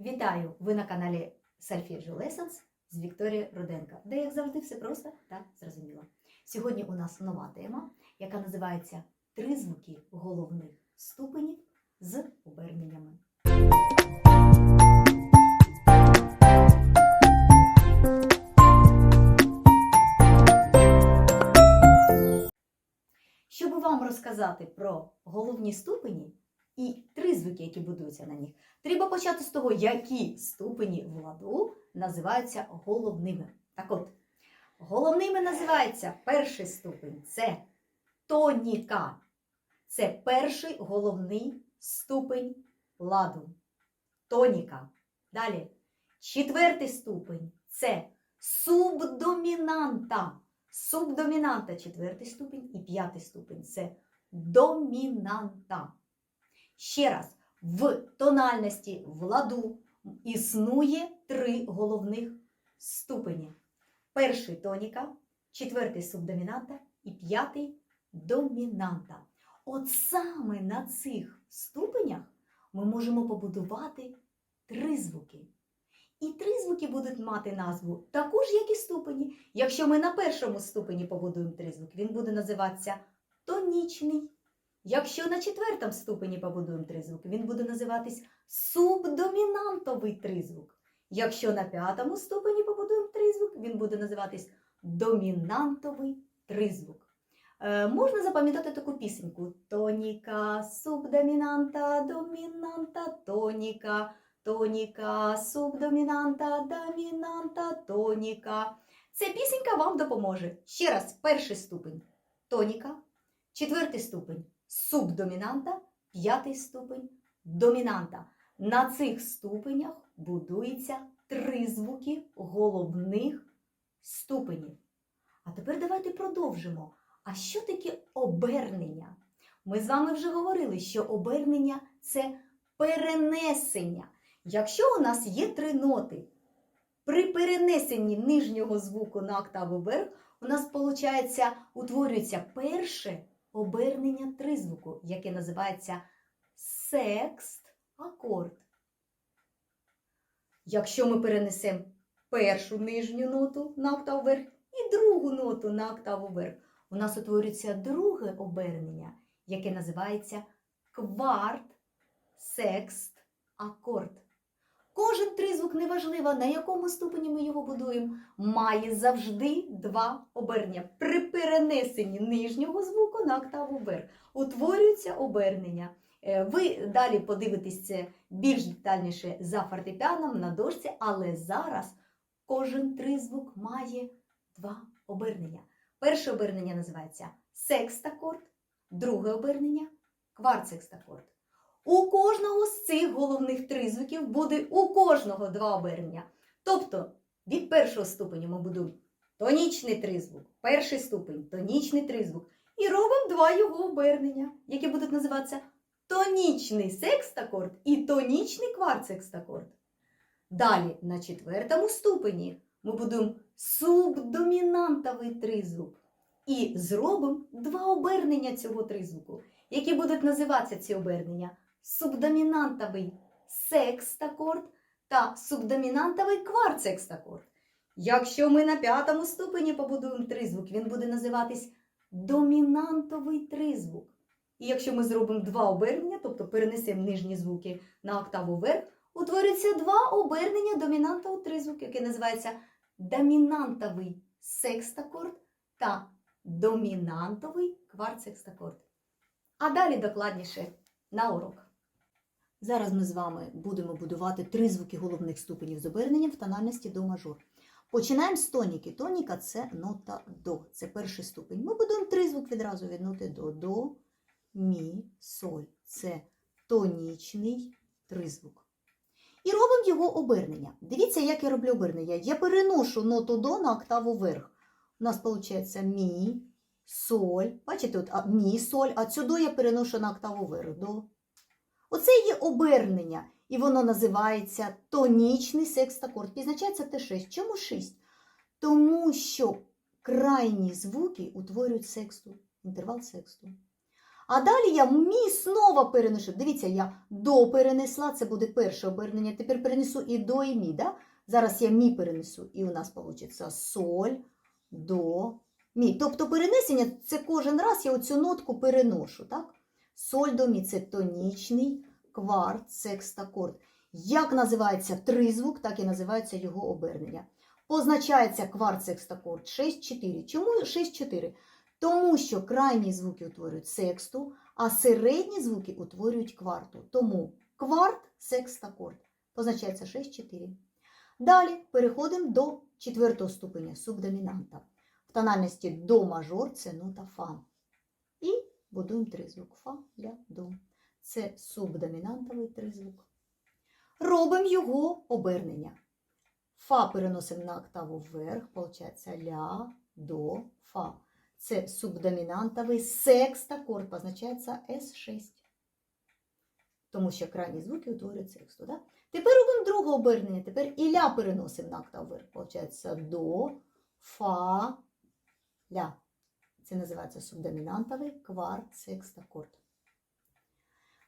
Вітаю! Ви на каналі Solfeggio Lessons з Вікторією Руденко, де, як завжди, все просто та зрозуміло. Сьогодні у нас нова тема, яка називається Три звуки головних ступенів з оберненнями. Щоб вам розказати про головні ступені і три звуки, які будуються на них, треба почати з того, які ступені в ладу називаються головними. Так от, головними називається перший ступень це тоніка. Це перший головний ступень ладу. Тоніка. Далі. Четвертий ступень це субдомінанта. Субдомінанта четвертий ступень і п'ятий ступень це домінанта. Ще раз, в тональності в ладу існує три головних ступені. Перший тоніка, четвертий субдомінанта і п'ятий домінанта. От саме на цих ступенях ми можемо побудувати три звуки. І три звуки будуть мати назву таку ж, як і ступені. Якщо ми на першому ступені побудуємо тризвук, він буде називатися тонічний. Якщо на четвертому ступені побудуємо тризвук, він буде називатись субдомінантовий тризвук. Якщо на п'ятому ступені побудуємо тризвук, він буде називатись домінантовий тризвук. Е, можна запам'ятати таку пісеньку: тоніка, субдомінанта, домінанта, тоніка, тоніка, субдомінанта, домінанта, тоніка. Ця пісенька вам допоможе. Ще раз, перший ступень тоніка, четвертий ступень субдомінанта, п'ятий ступень домінанта. На цих ступенях будується три звуки головних ступенів. А тепер давайте продовжимо. А що таке обернення? Ми з вами вже говорили, що обернення це перенесення. Якщо у нас є три ноти, при перенесенні нижнього звуку на октаву вверх, у нас виходить, утворюється перше обернення тризвуку, яке називається секст акорд. Якщо ми перенесемо першу нижню ноту на октаву вверх і другу ноту на октаву вверх, у нас утворюється друге обернення, яке називається кварт секст акорд. Кожен тризвук, неважливо, на якому ступені ми його будуємо, має завжди два обернення. При перенесенні нижнього звуку на октаву вверх утворюється обернення. Е, Ви далі подивитесь це більш детальніше за фортепіаном на дошці, але зараз кожен тризвук має два обернення. Перше обернення називається секстакорд, друге обернення кварцекстакорд. У кожного з цих головних тризвуків буде у кожного два обернення. Тобто від першого ступеня ми будемо тонічний тризвук, перший ступень тонічний тризвук. І робимо два його обернення, які будуть називатися тонічний секстакорд і тонічний кварцекстакорд. Далі на четвертому ступені ми будемо субдомінантовий тризвук. І зробимо два обернення цього тризвуку, які будуть називатися ці обернення субдомінантовий секстакорд та субдомінантовий кварцекстакорд. Якщо ми на п'ятому ступені побудуємо тризвук, він буде називатись домінантовий тризвук. І якщо ми зробимо два обернення, тобто перенесемо нижні звуки на октаву вверх, утворюється два обернення домінантового тризвуку, яке називається домінантовий секстакорд та домінантовий кварцекстакорд. А далі докладніше на урок. Зараз ми з вами будемо будувати три звуки головних ступенів з оберненням в тональності до мажор. Починаємо з тоніки. Тоніка це нота до. Це перший ступень. Ми будуємо три звук відразу від ноти до. До, мі, соль. Це тонічний тризвук. І робимо його обернення. Дивіться, як я роблю обернення. Я переношу ноту до на октаву вверх. У нас виходить мі, соль. Бачите, от мі, соль, а цю до я переношу на октаву вверх. До. Оце є обернення, і воно називається тонічний секстакорд. Позначається Т6. Чому 6? Тому що крайні звуки утворюють сексту, інтервал сексту. А далі я мі знову переношу. Дивіться, я до перенесла, це буде перше обернення. Тепер перенесу і до, і мі. Да? Зараз я мі перенесу, і у нас вийде соль, до, мі. Тобто перенесення це кожен раз я оцю нотку переношу. Так? Соль до мі це тонічний кварт, секстакорд. Як називається тризвук, так і називається його обернення. Позначається кварт секстакорд 6-4. Чому 6-4? Тому що крайні звуки утворюють сексту, а середні звуки утворюють кварту. Тому кварт секстакорд позначається 6-4. Далі переходимо до четвертого ступеня субдомінанта. В тональності до мажор це нота фа. І будуємо тризвук фа ля до. Це субдомінантовий тризвук. Робимо його обернення. Фа переносимо на октаву вверх, виходить ля, до, фа. Це субдомінантовий секстакорд, позначається С6. Тому що крайні звуки утворюють сексту. Да? Тепер робимо друге обернення. Тепер і ля переносимо на октаву вверх. Получається до, фа, ля. Це називається субдомінантовий кварт секстакорд.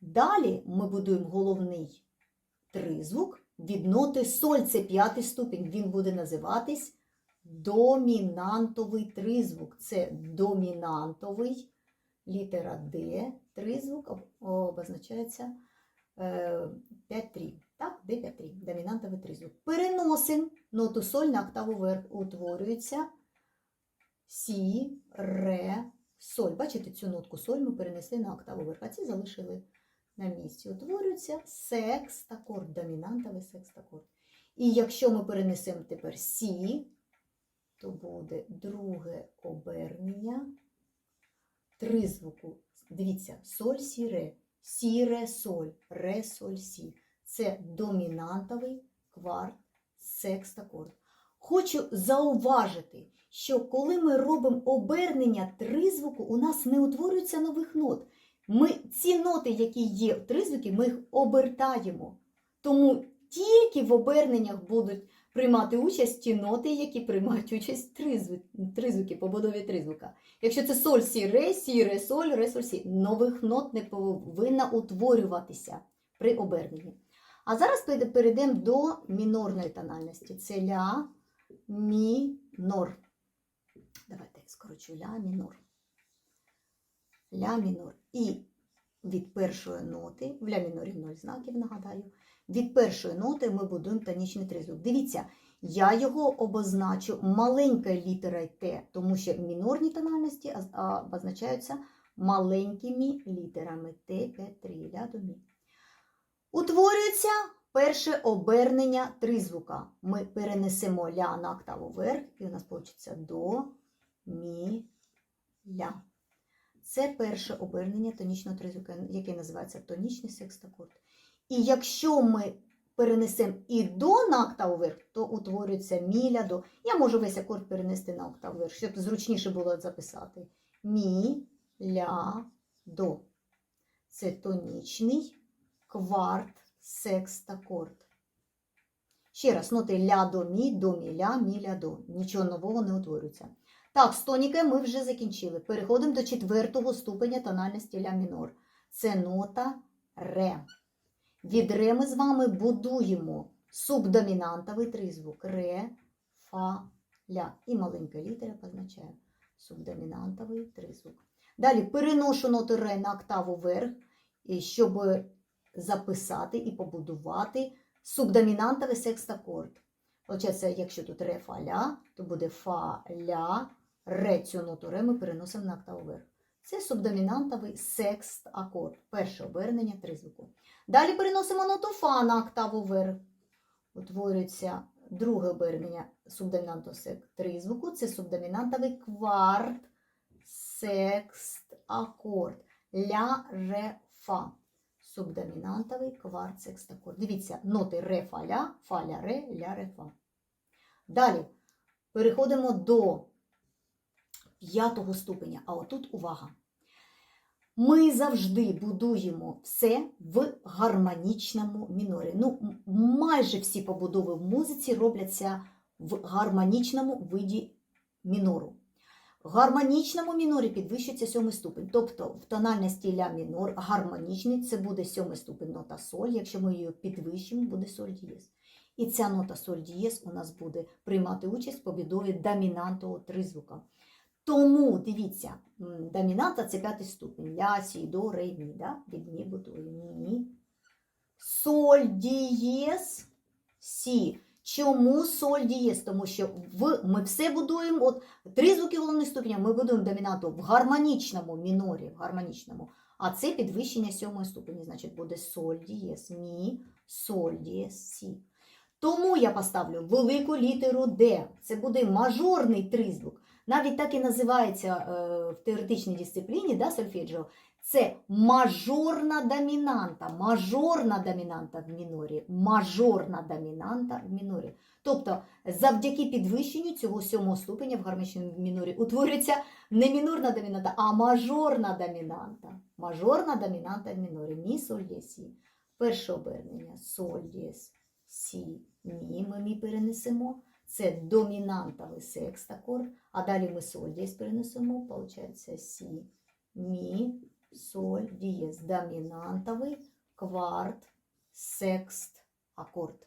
Далі ми будуємо головний тризвук від ноти соль, це п'ятий ступінь. Він буде називатись домінантовий тризвук. Це домінантовий літера Д. Тризвук обозначається 5-3. Так, Д5-3. Домінантовий тризвук. Переносимо ноту соль на октаву вверх. Утворюється Сі, Ре, соль. Бачите, цю нотку соль ми перенесли на октаву вверх, а ці залишили на місці. Утворюється секстакорд, домінантовий секстакорд. І якщо ми перенесемо тепер Сі, то буде друге обернення тризвуку. Дивіться, соль, сі, ре, сі, ре, соль, ре, соль, сі. Це домінантовий кварт секстакорд. Хочу зауважити, що коли ми робимо обернення тризвуку, у нас не утворюється нових нот. Ми ці ноти, які є в тризвукі, ми їх обертаємо. Тому тільки в оберненнях будуть приймати участь ті ноти, які приймають участь в тризвук, тризвуки, побудові тризвука. Якщо це соль, сі, ре, сі, ре, соль, ре, соль, сі, нових нот не повинна утворюватися при оберненні. А зараз перейдемо до мінорної тональності. Це ля, мі, нор. Давайте я скорочу ля, мінор. Ля мінор. І від першої ноти, в ля мінорі 0 знаків, нагадаю, від першої ноти ми будуємо тонічний тризвук. Дивіться, я його обозначу маленькою літерою Т, тому що мінорні тональності обозначаються маленькими літерами Т5-3, ля до мі. Утворюється перше обернення тризвука. Ми перенесемо ля на октаву вверх, і у нас вийде до, мі, ля. Це перше обернення тонічного тризвука, яке називається тонічний секстакорд. І якщо ми перенесемо і до на октаву вверх, то утворюється мі, ля, до. Я можу весь акорд перенести на октаву вверх, щоб зручніше було записати. Мі, ля, до. Це тонічний кварт секстакорд. Ще раз, ноти ля до мі, до мі ля, мі ля до. Нічого нового не утворюється. Так, з тоніки ми вже закінчили. Переходимо до четвертого ступеня тональності ля мінор. Це нота ре. Від ре ми з вами будуємо субдомінантовий тризвук. Ре, фа, ля. І маленька літера позначає субдомінантовий тризвук. Далі переношу ноту ре на октаву вверх, щоб записати і побудувати субдомінантовий секстакорд. Получається, якщо тут ре фа ля, то буде фа ля, ре цю ноту ре ми переносимо на октаву вверх. Це субдомінантовий секст акорд. Перше обернення тризвуку. Далі переносимо ноту фа на октаву вверх. Утворюється друге обернення субдомінантового тризвуку. Це субдомінантовий кварт секст акорд. Ля ре фа. Субдомінантовий кварт секстакорд. Дивіться, ноти ре фа ля, фа ля ре, ля ре фа. Далі переходимо до п'ятого ступеня. А отут увага. Ми завжди будуємо все в гармонічному мінорі. Ну, майже всі побудови в музиці робляться в гармонічному виді мінору. Гармонічному мінорі підвищується сьомий ступень. Тобто в тональності ля мінор гармонічний це буде сьомий ступень нота соль. Якщо ми її підвищимо, буде соль дієс. І ця нота соль дієс у нас буде приймати участь в побудові домінантового тризвука. Тому дивіться, домінанта це п'ятий ступень. Ля, сі, до, ре, мі. Да? Від мі будуємо мі. Соль дієс, сі. Чому соль дієс? Тому що в, ми все будуємо, от три звуки головних ступеня ми будуємо домінанту в гармонічному мінорі, в гармонічному. А це підвищення сьомої ступені, значить буде соль дієс, мі, соль дієс, сі. Тому я поставлю велику літеру Д. Це буде мажорний тризвук. Навіть так і називається е, в теоретичній дисципліні да, сольфеджіо. Це мажорна домінанта. Мажорна домінанта в мінорі. Мажорна домінанта в мінорі. Тобто, завдяки підвищенню цього сьомого ступеня в гармонічному мінорі утворюється не мінорна домінанта, а мажорна домінанта. Мажорна домінанта в мінорі. Мі, соль, дє, сі. Перше обернення соль, дєс, сі, мі. Ми мі перенесемо. Це домінантовий секстакорд. А далі ми соль дєс перенесемо. Получається сі, мі, соль, дієс. Домінантовий кварт, секст, акорд.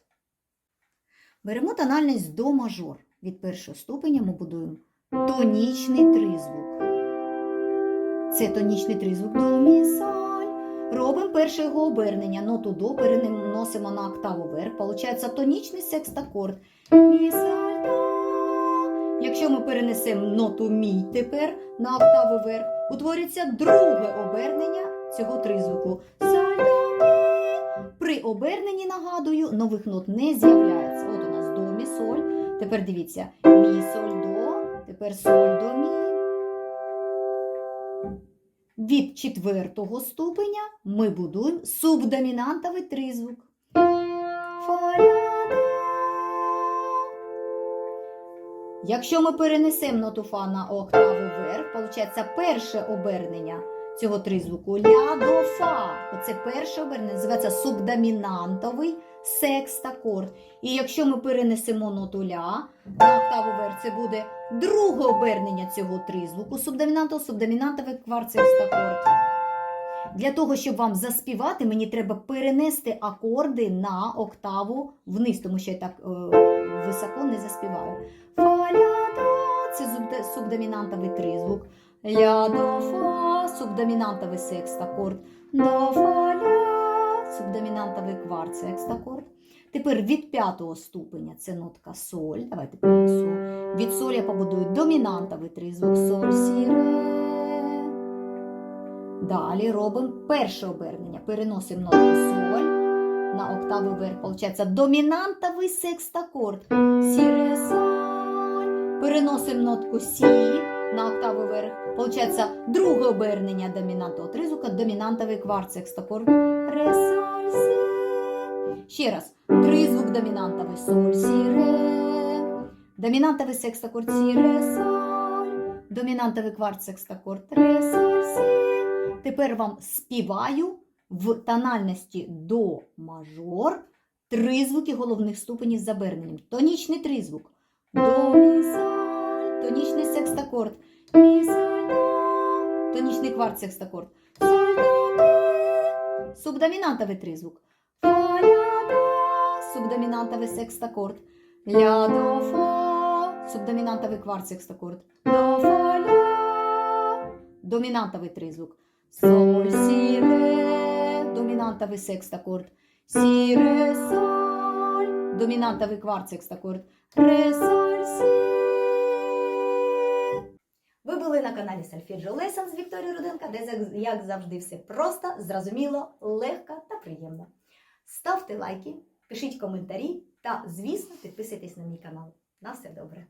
Беремо тональність до мажор. Від першого ступеня ми будуємо тонічний тризвук. Це тонічний тризвук до мі, соль. Робимо перше його обернення. Ноту до переносимо на октаву вверх. Получається тонічний секстакорд. Мі, соль, до. Якщо ми перенесемо ноту мі тепер на октаву вверх, утвориться друге обернення цього тризвуку. Соль, до, мі. При оберненні, нагадую, нових нот не з'являється. От у нас до, мі, соль. Тепер дивіться, мі, соль, до, тепер соль, до, мі. Від четвертого ступеня ми будуємо субдомінантовий тризвук. Якщо ми перенесемо ноту фа на октаву вверх, виходить перше обернення цього тризвуку ля до фа. Оце перше обернення називається субдомінантовий секстакорд. І якщо ми перенесемо ноту ля на октаву вверх, це буде друге обернення цього тризвуку субдомінантового, субдомінантовий кварт-секстакорд. Для того, щоб вам заспівати, мені треба перенести акорди на октаву вниз, тому що я так е, високо не заспіваю. Це субдомінантовий тризвук. Ля, до, фа, субдомінантовий секстакорд. До, фа, ля, субдомінантовий кварт, секстакорд. Тепер від п'ятого ступеня це нотка соль. Давайте перенесу. Від соль я побудую домінантовий тризвук. Соль, сі, ре. Далі робимо перше обернення. Переносимо нотку соль на октаву вверх. Получається домінантовий секстакорд. Сі, ре, соль. Переносимо нотку сі на октаву вверх. Получається друге обернення домінантового тризвука, домінантовий кварт секстакорд. Ре, соль, сі. Ще раз. Тризвук домінантовий соль, сі, ре. Домінантовий секстакорд, сі, ре, соль. Домінантовий кварт секстакорд, ре, соль, сі. Тепер вам співаю в тональності до мажор три звуки головних ступенів з заберненням. Тонічний тризвук. До, мі, соль, тонічний секстакорд. Мі, соль, до, тонічний кварт секстакорд. Соль, до, мі. Субдомінантовий тризвук. Фа, ля, до, субдомінантовий секстакорд. Ля, до, фа, субдомінантовий кварт секстакорд. До, фа, ля, домінантовий тризвук. Соль, сі, ре, домінантовий секстакорд. Сі, ре, соль, домінантовий кварт секстакорд. Ви були на каналі Solfeggio Lessons з Вікторією Руденка, де, як завжди, все просто, зрозуміло, легко та приємно. Ставте лайки, пишіть коментарі та, звісно, підписуйтесь на мій канал. На все добре!